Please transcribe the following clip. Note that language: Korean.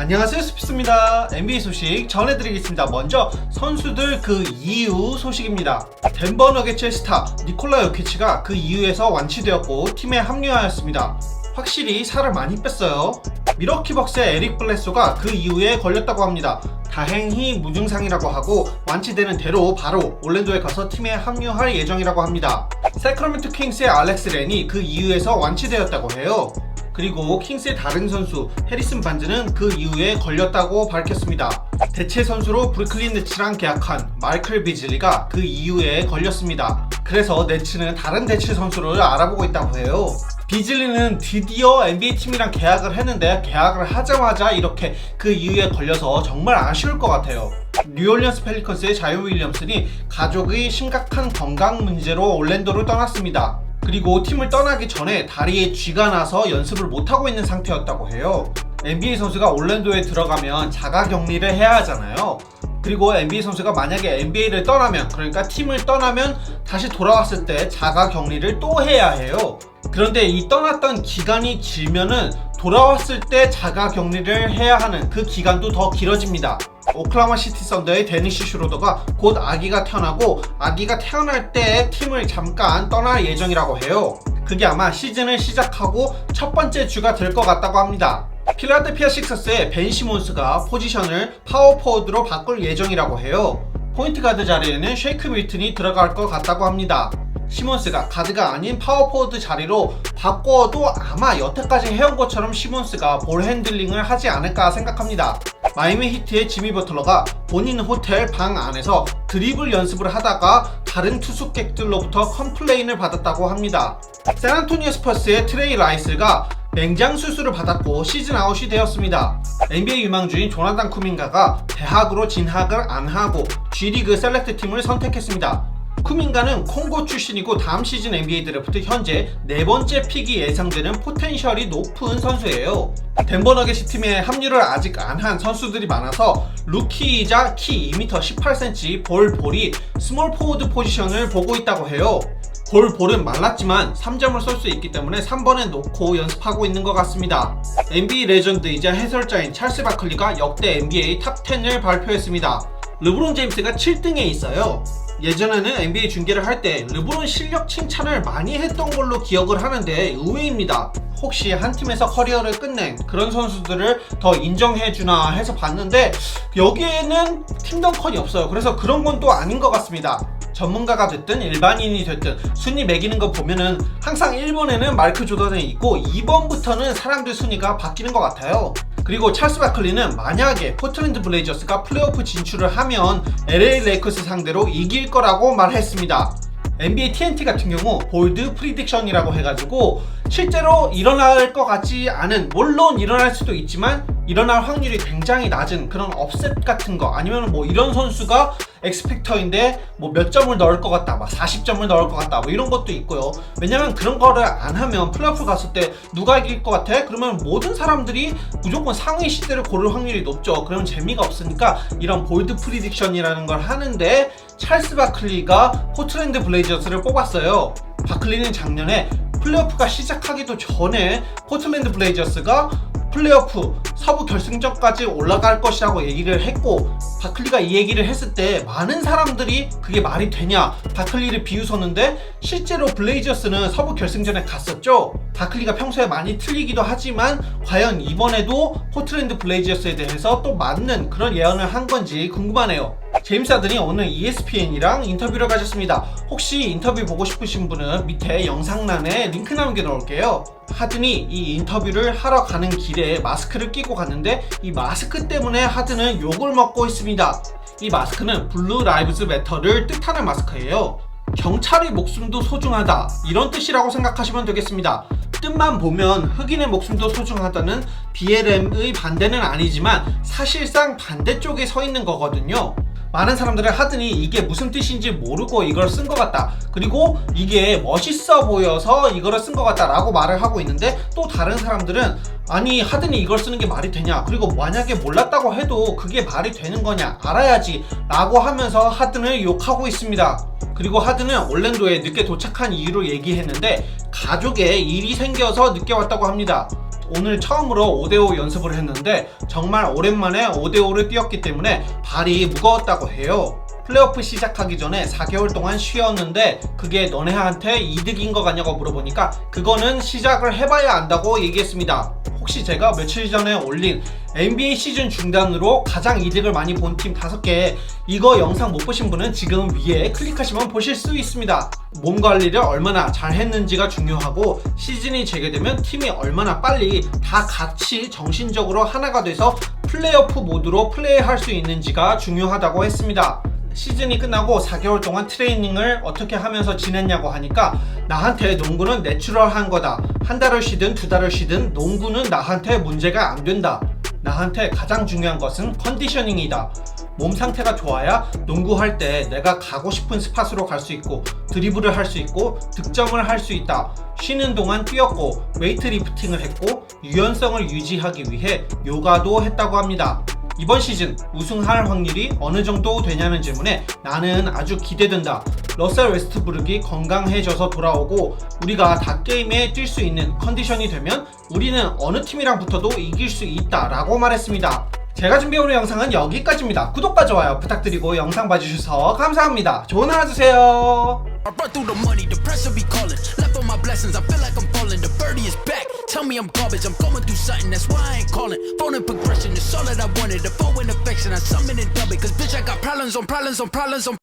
안녕하세요 스피스입니다. NBA 소식 전해드리겠습니다. 먼저 선수들 그 이후 소식입니다. 덴버 너게츠의 스타 니콜라 요키치가 그 이후에서 완치되었고 팀에 합류하였습니다. 확실히 살을 많이 뺐어요. 미러키 벅스의 에릭 블레소가 그 이후에 걸렸다고 합니다. 다행히 무증상이라고 하고 완치되는 대로 바로 올랜도에 가서 팀에 합류할 예정이라고 합니다. 세크라멘토 킹스의 알렉스 렌이 그 이후에서 완치되었다고 해요. 그리고 킹스의 다른 선수 해리슨 반즈는 그 이후에 걸렸다고 밝혔습니다. 대체 선수로 브루클린 네츠랑 계약한 마이클 비즐리가 그 이후에 걸렸습니다. 그래서 네츠는 다른 대체 선수를 알아보고 있다고 해요. 비즐리는 드디어 NBA 팀이랑 계약을 했는데 계약을 하자마자 이렇게 그 이후에 걸려서 정말 아쉬울 것 같아요. 뉴올리언스 펠리컨스의 자유 윌리엄슨이 가족의 심각한 건강 문제로 올랜도를 떠났습니다. 그리고 팀을 떠나기 전에 다리에 쥐가 나서 연습을 못하고 있는 상태였다고 해요. NBA 선수가 올랜도에 들어가면 자가 격리를 해야 하잖아요. 그리고 NBA 선수가 만약에 NBA를 떠나면 그러니까 팀을 떠나면 다시 돌아왔을 때 자가 격리를 또 해야 해요. 그런데 이 떠났던 기간이 길면은 돌아왔을 때 자가 격리를 해야 하는 그 기간도 더 길어집니다. 오클라마 시티 썬더의 데니시 슈로더가 곧 아기가 태어나고 아기가 태어날 때 팀을 잠깐 떠날 예정이라고 해요. 그게 아마 시즌을 시작하고 첫 번째 주가 될 것 같다고 합니다. 필라델피아 식서스의 벤 시몬스가 포지션을 파워포워드로 바꿀 예정이라고 해요. 포인트 가드 자리에는 쉐이크 밀튼이 들어갈 것 같다고 합니다. 시몬스가 가드가 아닌 파워포워드 자리로 바꿔도 아마 여태까지 해온 것처럼 시몬스가 볼 핸들링을 하지 않을까 생각합니다. 마이미 히트의 지미 버틀러가 본인 호텔 방 안에서 드리블 연습을 하다가 다른 투숙객들로부터 컴플레인을 받았다고 합니다. 샌안토니오 스퍼스의 트레이 라이스가 맹장 수술을 받았고 시즌 아웃이 되었습니다. NBA 유망주인 조나단 쿠민가가 대학으로 진학을 안 하고 G리그 셀렉트 팀을 선택했습니다. 쿠민가는 콩고 출신이고 다음 시즌 NBA 드래프트 현재 네 번째 픽이 예상되는 포텐셜이 높은 선수예요. 덴버 너겟시 팀에 합류를 아직 안 한 선수들이 많아서 루키이자 키 2m 18cm 볼 볼이 스몰 포워드 포지션을 보고 있다고 해요. 볼 볼은 말랐지만 3점을 쏠 수 있기 때문에 3번에 놓고 연습하고 있는 것 같습니다. NBA 레전드이자 해설자인 찰스 바클리가 역대 NBA 탑 10을 발표했습니다. 르브론 제임스가 7등에 있어요. 예전에는 NBA 중계를 할 때 르브론 실력 칭찬을 많이 했던 걸로 기억을 하는데 의외입니다. 혹시 한 팀에서 커리어를 끝낸 그런 선수들을 더 인정해주나 해서 봤는데 여기에는 팀덩컨이 없어요. 그래서 그런 건 또 아닌 것 같습니다. 전문가가 됐든 일반인이 됐든 순위 매기는 거 보면은 항상 1번에는 마이클 조던이 있고 2번부터는 사람들 순위가 바뀌는 것 같아요. 그리고 찰스 바클리는 만약에 포틀랜드 블레이저스가 플레이오프 진출을 하면 LA 레이커스 상대로 이길 거라고 말했습니다. NBA TNT 같은 경우 볼드 프리딕션이라고 해가지고 실제로 일어날 것 같지 않은 물론 일어날 수도 있지만 일어날 확률이 굉장히 낮은 그런 업셋 같은 거 아니면 뭐 이런 선수가 엑스펙터인데 뭐 몇 점을 넣을 것 같다 막 40점을 넣을 것 같다 뭐 이런 것도 있고요. 왜냐면 그런 거를 안 하면 플레이오프 갔을 때 누가 이길 것 같아? 그러면 모든 사람들이 무조건 상위 시대를 고를 확률이 높죠. 그러면 재미가 없으니까 이런 볼드 프리딕션이라는 걸 하는데 찰스 바클리가 포트랜드 블레이저스를 뽑았어요. 바클리는 작년에 플레이오프가 시작하기도 전에 포틀랜드 블레이저스가 플레이오프 서부 결승전까지 올라갈 것이라고 얘기를 했고 바클리가 이 얘기를 했을 때 많은 사람들이 그게 말이 되냐 바클리를 비웃었는데 실제로 블레이저스는 서부 결승전에 갔었죠. 바클리가 평소에 많이 틀리기도 하지만 과연 이번에도 포틀랜드 블레이저스에 대해서 또 맞는 그런 예언을 한 건지 궁금하네요 제임스 하든이 오늘 ESPN이랑 인터뷰를 가졌습니다. 혹시 인터뷰 보고 싶으신 분은 밑에 영상란에 링크 남겨놓을게요. 하든이 이 인터뷰를 하러 가는 길에 마스크를 끼고 갔는데 이 마스크 때문에 하든은 욕을 먹고 있습니다. 이 마스크는 블루 라이브즈 매터를 뜻하는 마스크예요. 경찰의 목숨도 소중하다 이런 뜻이라고 생각하시면 되겠습니다. 뜻만 보면 흑인의 목숨도 소중하다는 BLM의 반대는 아니지만 사실상 반대쪽에 서 있는 거거든요. 많은 사람들은 하드니 이게 무슨 뜻인지 모르고 이걸 쓴 것 같다. 그리고 이게 멋있어 보여서 이거를 쓴 것 같다라고 말을 하고 있는데 또 다른 사람들은 아니 하드니 이걸 쓰는 게 말이 되냐. 그리고 만약에 몰랐다고 해도 그게 말이 되는 거냐. 알아야지. 라고 하면서 하든을 욕하고 있습니다. 그리고 하드는 올랜도에 늦게 도착한 이유를 얘기했는데 가족에 일이 생겨서 늦게 왔다고 합니다. 오늘 처음으로 5대5 연습을 했는데 정말 오랜만에 5대5를 뛰었기 때문에 발이 무거웠다고 해요. 플레이오프 시작하기 전에 4개월 동안 쉬었는데 그게 너네한테 이득인 거 같냐고 물어보니까 그거는 시작을 해봐야 안다고 얘기했습니다. 혹시 제가 며칠 전에 올린 NBA 시즌 중단으로 가장 이득을 많이 본 팀 5개 이거 영상 못 보신 분은 지금 위에 클릭하시면 보실 수 있습니다. 몸 관리를 얼마나 잘 했는지가 중요하고 시즌이 재개되면 팀이 얼마나 빨리 다 같이 정신적으로 하나가 돼서 플레이오프 모드로 플레이할 수 있는지가 중요하다고 했습니다. 시즌이 끝나고 4개월 동안 트레이닝을 어떻게 하면서 지냈냐고 하니까 나한테 농구는 내추럴한 거다. 한 달을 쉬든 두 달을 쉬든 농구는 나한테 문제가 안 된다. 나한테 가장 중요한 것은 컨디셔닝이다. 몸 상태가 좋아야 농구할 때 내가 가고 싶은 스팟으로 갈 수 있고 드리블을 할 수 있고 득점을 할 수 있다. 쉬는 동안 뛰었고 웨이트 리프팅을 했고 유연성을 유지하기 위해 요가도 했다고 합니다. 이번 시즌 우승할 확률이 어느 정도 되냐는 질문에 나는 아주 기대된다. 러셀 웨스트브룩이 건강해져서 돌아오고 우리가 다 게임에 뛸 수 있는 컨디션이 되면 우리는 어느 팀이랑 붙어도 이길 수 있다라고 말했습니다. 제가 준비해오는 영상은 여기까지입니다. 구독과 좋아요 부탁드리고 영상 봐주셔서 감사합니다. 좋은 하루 되세요. I run through the money, the pressure be calling. Left on my blessings, I feel like I'm falling. The birdie is back. Tell me I'm garbage, I'm going through something, that's why I ain't calling. Phone and progression is all that I wanted. The phone and affection, I summon and dub it. Cause bitch, I got problems on problems on problems on